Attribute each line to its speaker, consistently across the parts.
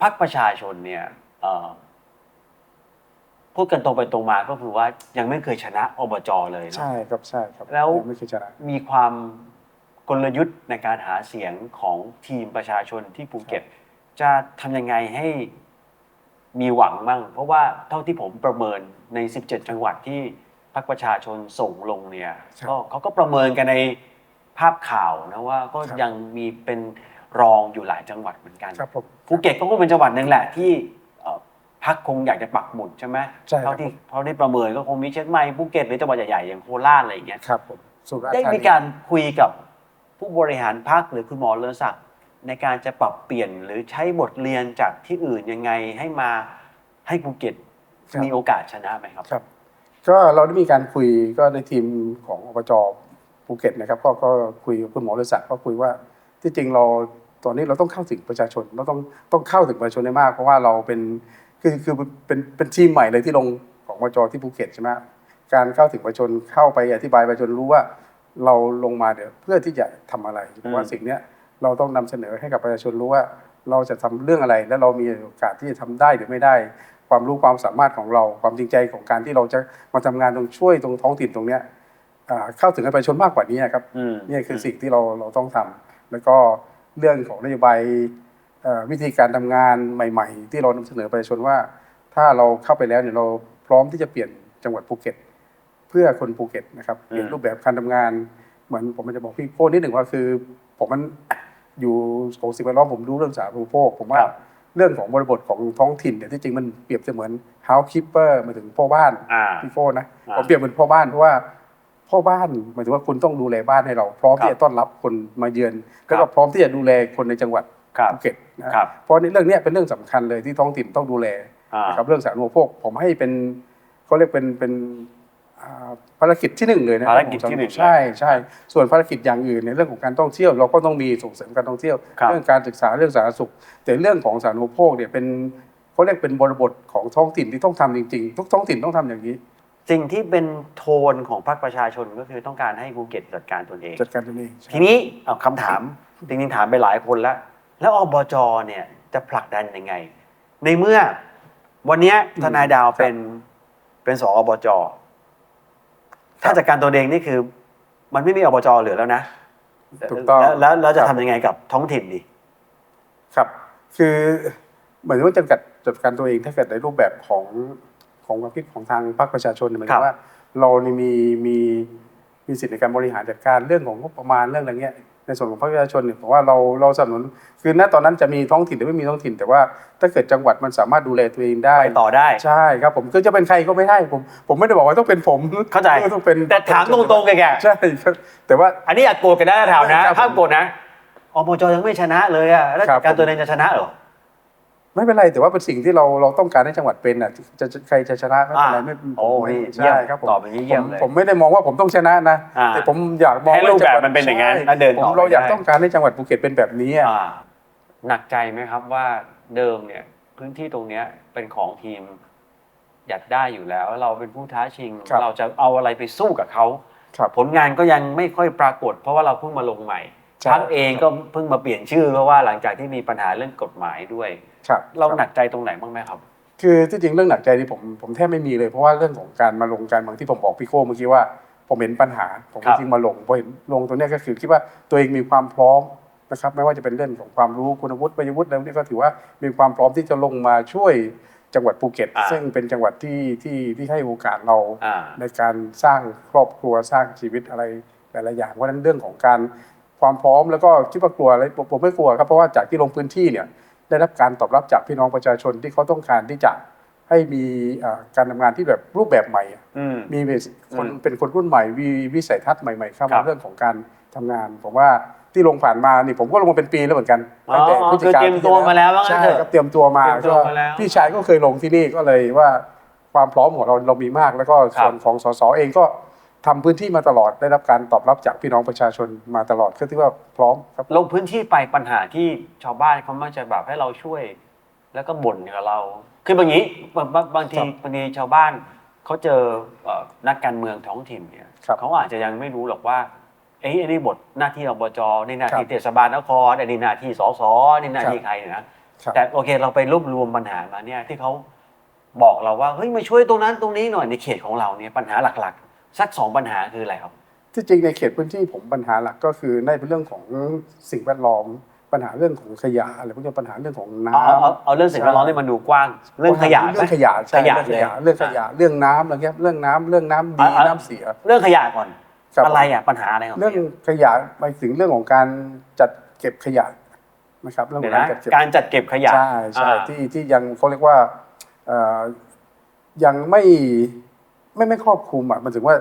Speaker 1: พักประชาชนเนี่ยเอ่อพูดกันตรงไปตรงมาก็คือว่ายังไม่เคยชนะอบจเลยเนอะ
Speaker 2: ใช่ครับใช่ครับ
Speaker 1: แล้ว
Speaker 2: ยังไม่เคยชนะ
Speaker 1: มีความกลยุทธ์ในการหาเสียงของทีมประชาชนที่ภูเก็ต จะทำยังไงให้มีหวังบ้างเพราะว่าเท่าที่ผมประเมินใน 17 จังหวัดที่พรรคประชาชนส่งลงเนี่ย
Speaker 2: ครับ
Speaker 1: ก็เขาก็ประเมินกันในภาพข่าวนะว่าก็
Speaker 2: ครับ
Speaker 1: ยังมีเป็น รองอยู่หลายจังหวัดเหมือนกัน
Speaker 2: ครับผม
Speaker 1: ภูเก็ตก็คงเป็นจังหวัดหนึ่งแหละที่เอ่อพรรคคงอยากจะปักหมุดใช่ไหม
Speaker 2: ใช่ครับ
Speaker 1: เท่าที่เท่าที่ประเมินก็คงมีเชียงใหม่ภูเก็ตหรือจังหวัดใหญ่ๆอย่างโคราชอะไรอย่างเงี้ย
Speaker 2: ครับผมสุราษฎร์
Speaker 1: ได้
Speaker 2: ธานี
Speaker 1: มีการคุยกับผู้บริหารพรรคหรือคุณหมอเลือศักดิ์ในการจะปรับเปลี่ยนหรือใช้บทเรียนจากที่อื่นยังไงให้มาให้ภูเก็ต
Speaker 2: ครับ
Speaker 1: มีโอกาสชนะไหมครับ
Speaker 2: ครับก็เราได้มีการคุยก็ในทีมของอบจภูเก็ตนะครับ ก็ก็คุยกับคุณหมอฤศักดิ์ก็คุยว่า ที่จริงเราตอนนี้เราต้องเข้าถึงประชาชนเราต้องต้องเข้าถึงประชาชนได้มาก เพราะว่าเราเป็นคือคือเป็นเป็นทีมใหม่เลยที่ลงของอบจที่ภูเก็ตใช่ไหมการเข้าถึงประชาชนเข้าไปอธิบายประชาชนรู้ว่าเราลงมาเดี๋ยวเพื่อที่จะทำอะไรเพราะว่าสิ่งเนี้ยเราต้องนำเสนอให้กับประชาชนรู้ว่าเราจะทำเรื่องอะไร และเรามีโอกาสที่จะทำได้หรือไม่ได้ ความรู้ความสามารถของเรา ความจริงใจของการที่เราจะมาทำงานตรงช่วยตรงท้องถิ่นตรงเนี้ยอ่าเข้าถึงประชาชนมากกว่านี้ครับ
Speaker 1: อืม
Speaker 2: นี่คือสิ่งที่เราเราต้องทำ แล้วก็เรื่องของนโยบายเอ่อวิธีการทำงานใหม่ ๆ ที่เรานำเสนอประชาชนว่า ถ้าเราเข้าไปแล้วเนี่ยเราพร้อมที่จะเปลี่ยนจังหวัดภูเก็ต เพื่อคนภูเก็ตนะครับเปลี่ยน
Speaker 1: อืม
Speaker 2: รูปแบบการทำงาน เหมือนผมมันจะบอกพี่โป้นิดหนึ่งว่าคือ ผมมันอยู่ของสิ่งแวดล้อมผมรู้เรื่องสาธารณูปโภคผมว่า
Speaker 1: ครับ
Speaker 2: เรื่องของบริบทของท้องถิ่นเนี่ยที่จริงมันเปรียบเสมือน housekeeper หมายถึงพ่อบ้าน
Speaker 1: อ่า
Speaker 2: พี่โฟนะ
Speaker 1: อ่า
Speaker 2: ผมเปรียบเหมือนพ่อบ้านเพราะว่า พ่อบ้านหมายถึงว่าคุณต้องดูแลบ้านให้เรา พร้อม
Speaker 1: ครับ
Speaker 2: ที่จะต้อนรับคนมาเยือน
Speaker 1: ครับ
Speaker 2: แล้วก็พร้อมที่จะดูแลคนในจังหวัด
Speaker 1: ครับ
Speaker 2: ภูเก็ตนะครับเพราะในเรื่องเนี้ยเป็นเรื่องสำคัญเลยที่ท้องถิ่นต้องดูแล
Speaker 1: อ่า
Speaker 2: นะครับเรื่องสาธารณูปโภคผมให้เป็นเขาเรียกเป็นเป็นอ่าภารกิจที่หนึ่งเลยนะ
Speaker 1: ภารกิจที่หนึ่ง
Speaker 2: ใช่ใช่ส่วนภารกิจอย่างอื่นในเรื่องของการท่องเที่ยวเราก็ต้องมีส่งเสริมการท่องเที่ยว
Speaker 1: ครับ
Speaker 2: เรื่องการศึกษาเรื่องสาธารณสุข แต่เรื่องของสาธารณูปโภคเนี่ยเป็นเขาเรียกเป็นบริบทของท้องถิ่นที่ต้องทำจริงๆ ทุกท้องถิ่นต้องทำอย่างนี้
Speaker 1: สิ่งที่เป็นโทนของพรรคประชาชนก็คือต้องการให้ภูเก็ตจัดการตนเอง
Speaker 2: จัดการตัวเอง
Speaker 1: ทีนี้เอาคำถามจริงๆถามไปหลายคนแล้ว แล้วอบจเนี่ยจะผลักดันยังไง ในเมื่อวันเนี้ยทนายดาวเป็นเป็นสอบจถ้าจัดการตัวเองนี่คือ มันไม่มีอบจเหลือแล้วนะ
Speaker 2: ถูกต้อง
Speaker 1: แล้วแล้วแล้วจะทำยังไงกับท้องถิ่นดี
Speaker 2: ครับ คือเหมือนว่าจำกัดจัดการตัวเองถ้าเกิดในรูปแบบของ ของความคิดของทางพรรคประชาชนเนี่ยหมาย
Speaker 1: ครั
Speaker 2: ถึ
Speaker 1: บ
Speaker 2: งว่าเรานี่มีมีมีสิทธิในการบริหารจัดการเรื่องของงบประมาณเรื่องอะไรเงี้ยในส่วนของพรรคประชาชนเนี่ยผมว่าเราเราสนับสนุนคือณตอนนั้นจะมีท้องถิ่นหรือไม่มีท้องถิ่น แต่ว่าถ้าเกิดจังหวัดมันสามารถดูแลตัวเองได้
Speaker 1: ไปต่อได้
Speaker 2: ใช่ครับผมคือจะเป็นใครก็ไม่ได้ผมผมไม่ได้บอกว่าต้องเป็นผม
Speaker 1: เข้าใจ
Speaker 2: ต้องเป็น
Speaker 1: แต่ถามตรงๆแก
Speaker 2: ใช่ครับแต่ว่า
Speaker 1: อันนี้อยากโกรธกันได้นะถามนะครับห้ามโกรธนะอบจยังไม่ชนะเลยอะแล้ว
Speaker 2: ครั
Speaker 1: จั
Speaker 2: บ
Speaker 1: ดการตัวเองจะชนะเหรอ
Speaker 2: ไม่เป็นไรแต่ว่าเป็นสิ่งที่เราเราต้องการให้จังหวัดเป็นอะจะจะใครจะชนะไม่เป็นไร
Speaker 1: อ่า
Speaker 2: ไม่
Speaker 1: โอ้
Speaker 2: ผม
Speaker 1: นี่
Speaker 2: ใช่
Speaker 1: เยี่ยม
Speaker 2: ครับผม
Speaker 1: ตอบอย่างนี้เยี่ยม
Speaker 2: ผม
Speaker 1: เลย
Speaker 2: ผมไม่ได้มองว่าผมต้องชนะนะ
Speaker 1: อ่า
Speaker 2: แต่ผมอยากมอง
Speaker 1: ให้รูปแบบ
Speaker 2: จังหวัด
Speaker 1: มันเป็นอย่างนั้น
Speaker 2: ใช่
Speaker 1: แล้วเดินต่อ
Speaker 2: ผมเรา
Speaker 1: ไป
Speaker 2: อยาก
Speaker 1: ได้
Speaker 2: ต้องการให้จังหวัดภูเก็ตเป็นแบบนี้อะ
Speaker 1: อ่าหนักใจไหมครับว่าเดิมเนี่ยพื้นที่ตรงเนี้ยเป็นของทีมอยากได้อยู่แล้ว เราเป็นผู้ท้าชิง
Speaker 2: ครับ
Speaker 1: เราจะเอาอะไรไปสู้กับเขา
Speaker 2: ครับ
Speaker 1: ผลงานก็ยังไม่ค่อยปรากฏ เพราะว่าเราเพิ่งมาลงใหม่
Speaker 2: ใช่
Speaker 1: พักเองก็เพิ่งมาเปลี่ยนชื่อเพราะว่าหลังจากที่มีปัญหาเรื่องกฎหมายด้วย
Speaker 2: ครับ
Speaker 1: เรา
Speaker 2: ครับ
Speaker 1: หนักใจตรงไหนบ้างไหมครับ
Speaker 2: คือที่จริงเรื่องหนักใจนี่ผมผมแทบไม่มีเลยเพราะว่าเรื่องของการมาลงการเมืองที่ผมบอกพี่โก้เมื่อกี้ว่าผมเห็นปัญหาผม
Speaker 1: ครับ
Speaker 2: จริงๆมาลงพอเห็นลงตัวเนี้ยก็คือคิดว่าตัวเองมีความพร้อมนะครับไม่ว่าจะเป็นเรื่องของความรู้คุณวุฒิปัญญวุฒิแล้วนี่ก็ถือว่ามีความพร้อมที่จะลงมาช่วยจังหวัดภูเก็ต
Speaker 1: อ่า
Speaker 2: ซึ่งเป็นจังหวัดที่ที่ที่ให้โอกาสเรา
Speaker 1: อ่า
Speaker 2: ในการสร้างครอบครัวสร้างชีวิตอะไรหลายๆอย่างเพราะฉะนั้นเรื่องของการ ความพร้อมแล้วก็คิดว่ากลัวอะไรผมผมไม่กลัวครับเพราะว่าจากที่ลงพื้นที่เนี่ยได้รับการตอบรับจากพี่น้องประชาชนที่เขาต้องการที่จะให้มีเอ่อการทำงานที่แบบรูปแบบใหม่อะ
Speaker 1: อืม
Speaker 2: มีคน
Speaker 1: อืม
Speaker 2: เป็นคนรุ่นใหม่มีวิสัยทัศน์ใหม่ๆเข้า
Speaker 1: ครั
Speaker 2: มา
Speaker 1: บ
Speaker 2: เรื่องของการทำงาน ผมว่าที่ลงผ่านมานี่ผมก็ลงมาเป็นปีแล้วเหมือนกัน
Speaker 1: อ๋อ
Speaker 2: ตั้งแต่พฤศจิกา
Speaker 1: คือเตรียมตัวมาแล้วว่างั้น
Speaker 2: ใช่
Speaker 1: เถอะ
Speaker 2: ครับเตรียมตัวมา
Speaker 1: เตรียมตัว
Speaker 2: ก็
Speaker 1: มาแล้ว
Speaker 2: พี่ชายก็เคยลงที่นี่ก็เลยว่าความพร้อมของเราเรามีมากแล้วก็
Speaker 1: ครับ
Speaker 2: ส่วนของสสเองก็ ทำพื้นที่มาตลอดได้รับการตอบรับจากพี่น้องประชาชนมาตลอดก็ถือว่าพร้อมครับ
Speaker 1: ลงพื้นที่ไปปัญหาที่ชาวบ้านเขามักจะแบบให้เราช่วย แล้วก็บ่นกับเรา คือบางทีบางบางบางที
Speaker 2: ครับ
Speaker 1: บางทีชาวบ้านเขาเจอเอ่อนักการเมืองท้องถิ่นเนี่ย
Speaker 2: ครับ
Speaker 1: เขาอาจจะยังไม่รู้หรอกว่าเอ้ยอันนี้บทหน้าที่อบจในหน้าที่
Speaker 2: ครับ
Speaker 1: เทศบาลนครอันนี้หน้าที่สสนี่หน้าที่
Speaker 2: ครับ
Speaker 1: ใครเนี่ยนะ
Speaker 2: ครับ
Speaker 1: แต่โอเคเราไปรวบรวมปัญหามาเนี่ยที่เขาบอกเราว่าเฮ้ยมาช่วยตรงนั้นตรงนี้หน่อยในเขตของเราเนี่ยปัญหาหลักๆ สักสองปัญหาคืออะไรครับ
Speaker 2: ที่จริงในเขตพื้นที่ผมปัญหาหลักก็คือในเป็นเรื่องของสิ่งแวดล้อมปัญหาเรื่องของขยะอะไรพวกนี้ปัญหาเรื่องของน้
Speaker 1: เอาเอาเอาเอาเรื่องสิ่งแวดล้อมนี่มันดูกว้างำเรื่องขยะ
Speaker 2: เรื่อง
Speaker 1: ไหม
Speaker 2: ขยะใช่
Speaker 1: ขยะ
Speaker 2: เรื่องขยะ
Speaker 1: เลย
Speaker 2: เรื่องขยะเรื่องน้ำอะไรเงี้ยเรื่องน้ำเรื่องน้ำดี
Speaker 1: อะอะ
Speaker 2: น้ำเสีย
Speaker 1: เรื่องขยะก่อน
Speaker 2: ครับ
Speaker 1: อะไรอะปัญหาอะไรของ
Speaker 2: เรื่อง
Speaker 1: ขยะ
Speaker 2: ขยะไปถึงเรื่องของการจัดเก็บขยะนะครับเรื่องข
Speaker 1: เดี๋
Speaker 2: อยง
Speaker 1: ว
Speaker 2: การ
Speaker 1: นะ
Speaker 2: จัดเก็บ
Speaker 1: การจัดเก็บขยะ
Speaker 2: ใช่ใช่
Speaker 1: อ่า
Speaker 2: ที่ที่ยังเขาเรียกว่าเอ่อยังไม่ ไม่ไม่ครอบคลุมอะมันถึงว่า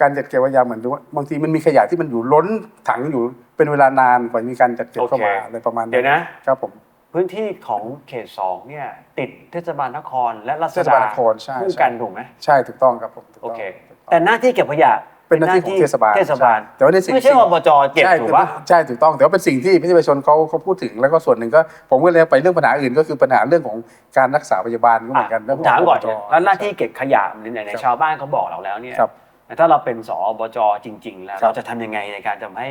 Speaker 2: การจัดเก็บขยะเหมือนว่าบางทีมันมีขยะที่มันอยู่ล้นถังอยู่เป็นเวลานานกว่ามีการจัดเก็บเข้ามาอะไรประมาณ
Speaker 1: เดี๋ยวนะ
Speaker 2: ครับผม
Speaker 1: พื้นที่ของเขตสองเนี่ยติดเทศบาลนครและรัศ
Speaker 2: เทศ
Speaker 1: ดา
Speaker 2: บาลนครใช่
Speaker 1: คู่
Speaker 2: ใช่
Speaker 1: กันถูกไหม
Speaker 2: ใช่ถูกต้องครับผมถูก
Speaker 1: โอ
Speaker 2: ต้อง
Speaker 1: เค
Speaker 2: ถูกต้อง
Speaker 1: แต่หน้าที่เก็บขยะ
Speaker 2: เป็นหน้าที่ของเทศบาล
Speaker 1: เทศบาล
Speaker 2: ใช่แต่ว่าในสิ่ง
Speaker 1: ไม่ใช่อบจเก็บ
Speaker 2: ใช่
Speaker 1: ถูกปะ
Speaker 2: ใช่ถูกต้องแต่ว่าเป็นสิ่งที่ประชาชนเขาเขาพูดถึงแล้วก็ส่วนหนึ่งก็ผมก็เลยไปเรื่องปัญหาอื่นก็คือปัญหาเรื่องของการรักษาพยาบาลก็เหมือนกัน
Speaker 1: ผมถามก่อน
Speaker 2: เรื่งขง
Speaker 1: แล้วหน้าที่เก็บขยะไหน
Speaker 2: ครับ
Speaker 1: ๆชาวบ้านเขาบอกเราแล้วเนี่ย
Speaker 2: ครับ
Speaker 1: ถ้าเราเป็นสอบจจริง ๆ แล้ว
Speaker 2: ครับ
Speaker 1: เราจะทำยังไงในการทำให้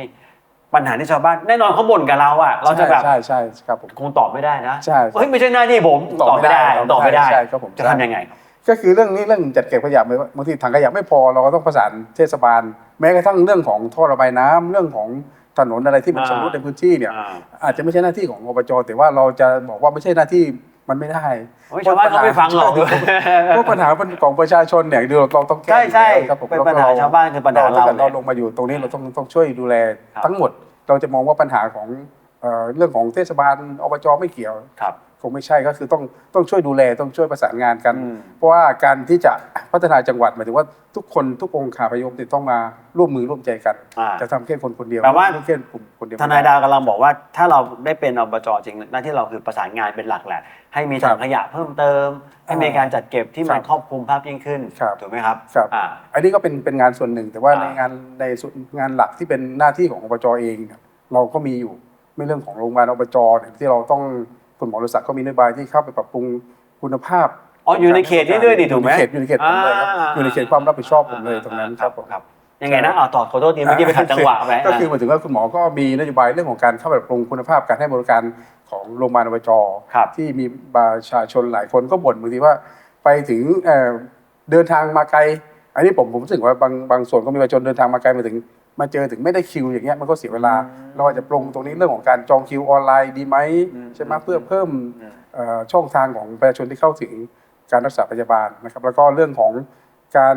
Speaker 1: ปัญหาที่ชาวบ้านแน่นอนเขาบ่นกับเราอะเราจะแบบ
Speaker 2: ใช่ใช่ใช่ครับผม
Speaker 1: คงตอบไม่ได้นะ
Speaker 2: ใช่
Speaker 1: เฮ้ยไม่ใช่หน้าที่ผม
Speaker 2: ตอบไม่ได้
Speaker 1: ตอบไม่ได้
Speaker 2: ใช่ครับผม
Speaker 1: จะทำยังไงครับ
Speaker 2: ก็คือเรื่องนี้เรื่องจัดเก็บขยะบางทีถังขยะไม่พอเราก็ต้องประสานเทศบาล แม้กระทั่งเรื่องของท่อระบายน้ำเรื่องของถนนอะไรที่มัน
Speaker 1: อ่า
Speaker 2: ชำรุดในพื้นที่เนี่ย
Speaker 1: อ่า
Speaker 2: อาจจะไม่ใช่หน้าที่ของอบจแต่ว่าเราจะบอกว่าไม่ใช่หน้าที่มันไม่ได้
Speaker 1: โอ้ยชาวบ้านเขาไม่ฟังหรอก
Speaker 2: เพราะปัญหาของประชาชนเนี่ยเดี๋ยวเราต้องแก้
Speaker 1: ใช่ใช่
Speaker 2: อยู่แล้วครับผม
Speaker 1: เป็นปัญหาชาวบ้านคือปัญหาเรา
Speaker 2: ถ้กิดเรา
Speaker 1: เนี่ย
Speaker 2: ลงมาอยู่ตรงนี้เราต้องต้องช่วยดูแล
Speaker 1: ครับ
Speaker 2: ทั้งหมด เราจะมองว่าปัญหาของเอ่อเรื่องของเทศบาลอบจไม่เกี่ยว
Speaker 1: ครับ
Speaker 2: คงไม่ใช่ก็คือต้องต้องช่วยดูแลต้องช่วยประสานงานกัน
Speaker 1: อืม
Speaker 2: เพราะว่าการที่จะพัฒนาจังหวัดหมายถึงว่าทุกคนทุกองค์คาพยพเนี่ยต้องมาร่วมมือร่วมใจกัน
Speaker 1: อ่า
Speaker 2: จะทำแค่คนคนเดียว
Speaker 1: แปลว่า
Speaker 2: ไม่แค่กลุ่มคนเดียว
Speaker 1: ทนายดาวกำลังบอกว่าถ้าเราได้เป็นอบจจริงหน้าที่เราคือประสานงานเป็นหลักแหละ ให้มีถังขยะเพิ่มเติม ให้มีการจัดเก็บที่มันครอบคลุมภาพยิ่งขึ้น
Speaker 2: ครับ
Speaker 1: ถูกไหมครับ
Speaker 2: ครับ
Speaker 1: อ่า
Speaker 2: อันนี้ก็เป็นเป็นงานส่วนหนึ่ง แต่ว่า
Speaker 1: อ่า
Speaker 2: ในงานในส่วนงานหลักที่เป็นหน้าที่ของอบจเองเนี่ยเราก็มีอยู่ไม่เรื่องของโรงพยาบาลอบจเนี่ยที่เราต้อง คุณหมอรศักดิ์ก็มีนโยบายที่เข้าไปปรับปรุงคุณภาพ
Speaker 1: อ๋ออยู่ในเขตนี้ด้วยดิถูกไหม
Speaker 2: อยู่ในเขตอยู่ในเขตผมเลยครับ
Speaker 1: อ่า
Speaker 2: อยู่ในเขตความรับผิดชอบผมเลยตรงนั้นครับผม
Speaker 1: ครับยังไงนะเอาต่อขอโทษทีเมื่อกี้ไปขัดจังหวะไป
Speaker 2: ก็คือหมายถึงว่าคุณหมอก็มีนโยบายเรื่องของการเข้าไปปรับปรุงคุณภาพการให้บริการของโรงพยาบาลอบจ
Speaker 1: ครับ
Speaker 2: ที่มีประชาชนหลายคนก็บ่นบางทีว่าไปถึงเอ่อเดินทางมาไกล อันนี้ผมผมรู้สึกว่าบางบางส่วนก็มีประชาชนเดินทางมาไกลมาถึง มาเจอถึงไม่ได้คิวอย่างเงี้ยมันก็เสียเวลา
Speaker 1: อืม
Speaker 2: เราอาจจะปรุงตรงนี้เรื่องของการจองคิวออนไลน์ดีไหม
Speaker 1: อืม
Speaker 2: ใช่ไหมเพื่อเพิ่ม
Speaker 1: อืม
Speaker 2: เอ่อช่องทางของประชาชนที่เข้าถึงการรักษาพยาบาลนะครับ แล้วก็เรื่องของการ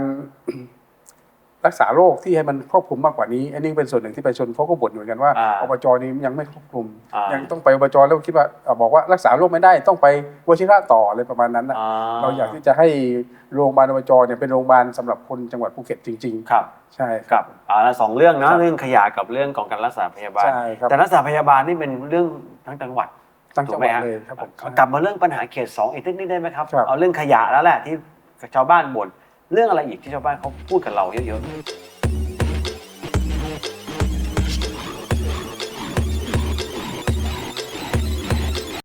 Speaker 2: รักษาโรคที่ให้มันครอบคลุมมากกว่านี้ อันนี้เป็นส่วนหนึ่งที่ประชาชนเขาก็บ่นอยู่เหมือนกันว่า
Speaker 1: อ่า
Speaker 2: อบจนี้ยังไม่ครอบคลุม
Speaker 1: อ่ายั
Speaker 2: ยังต้องไปอบจแล้วคิดว่าเอ่อบอกว่ารักษาโรคไม่ได้ต้องไปวชิระต่ออะไรประมาณนั้นนะ
Speaker 1: อ่
Speaker 2: เราอยากที่จะให้โรงพยาบาลอบจเนี่ยเป็นโรงพยาบาลสำหรับคนจังหวัดภูเก็ตจริง
Speaker 1: ครับ
Speaker 2: ๆ ใช่
Speaker 1: ครับอ่าแล้วสองเรื่อง
Speaker 2: ค
Speaker 1: นะ
Speaker 2: รับ
Speaker 1: เรื่องขยะกับเรื่องของการรักษาพยาบาล
Speaker 2: ใช่ครับ
Speaker 1: แต่รักษาพยาบาลนี่เป็นเรื่องทั้งจังหวัด
Speaker 2: ตั้ง
Speaker 1: ถู
Speaker 2: จั
Speaker 1: ก
Speaker 2: ง
Speaker 1: ไห
Speaker 2: ห
Speaker 1: ม
Speaker 2: วัด
Speaker 1: ฮะ
Speaker 2: เลยครับผม
Speaker 1: กลับมาเรื่องปัญหาเขตสองอีกนิดนิดได้ไหมครับ
Speaker 2: ครับ
Speaker 1: เอาเรื่องขยะแล้วแหละที่ชาวบ้านบ่น เรื่องอะไรอีกที่ชาวบ้านเขาพูดกับเราเยอะๆ